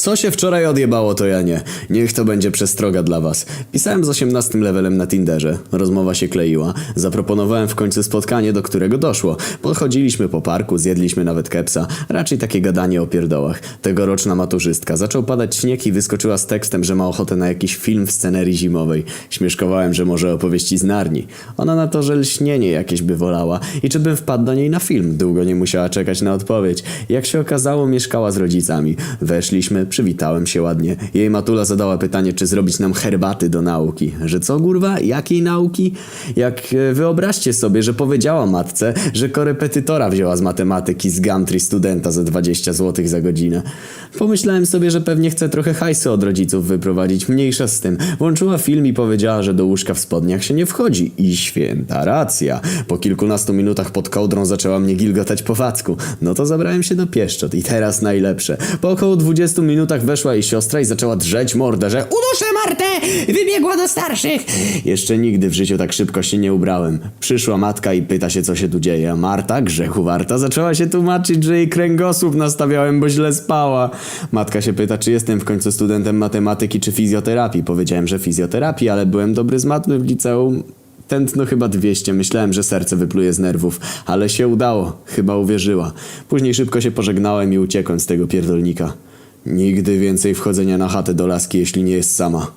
Co się wczoraj odjebało, to ja nie. Niech to będzie przestroga dla was. Pisałem z 18 levelem na Tinderze. Rozmowa się kleiła. Zaproponowałem w końcu spotkanie, do którego doszło. Podchodziliśmy po parku, zjedliśmy nawet kepsa. Raczej takie gadanie o pierdołach. Tegoroczna maturzystka. Zaczął padać śnieg i wyskoczyła z tekstem, że ma ochotę na jakiś film w scenerii zimowej. Śmieszkowałem, że może opowieści z Narni. Ona na to, że lśnienie jakieś by wolała i czy bym wpadł do niej na film. Długo nie musiała czekać na odpowiedź. Jak się okazało, mieszkała z rodzicami. Weszliśmy, przywitałem się ładnie. Jej matula zadała pytanie, czy zrobić nam herbaty do nauki. Że co, kurwa? Jakiej nauki? Jak e, wyobraźcie sobie, że powiedziała matce, że korepetytora wzięła z matematyki z Gumtree studenta za 20 zł za godzinę. Pomyślałem sobie, że pewnie chce trochę hajsu od rodziców wyprowadzić. Mniejsza z tym. Włączyła film i powiedziała, że do łóżka w spodniach się nie wchodzi. I święta racja. Po kilkunastu minutach pod kołdrą zaczęła mnie gilgotać po wacku. No to zabrałem się do pieszczot. I teraz najlepsze. Po około 20 minutach weszła jej siostra i zaczęła drzeć mordę, że uduszę Martę! Wybiegła do starszych! Jeszcze nigdy w życiu tak szybko się nie ubrałem. Przyszła matka i pyta się, co się tu dzieje. A Marta, grzechu warta, zaczęła się tłumaczyć, że jej kręgosłup nastawiałem, bo źle spała. Matka się pyta, czy jestem w końcu studentem matematyki czy fizjoterapii. Powiedziałem, że fizjoterapii, ale byłem dobry z matmy w liceum. Tętno chyba 200, myślałem, że serce wypluje z nerwów, ale się udało, chyba uwierzyła. Później szybko się pożegnałem i uciekłem z tego pierdolnika. Nigdy więcej wchodzenia na chatę do laski, jeśli nie jest sama.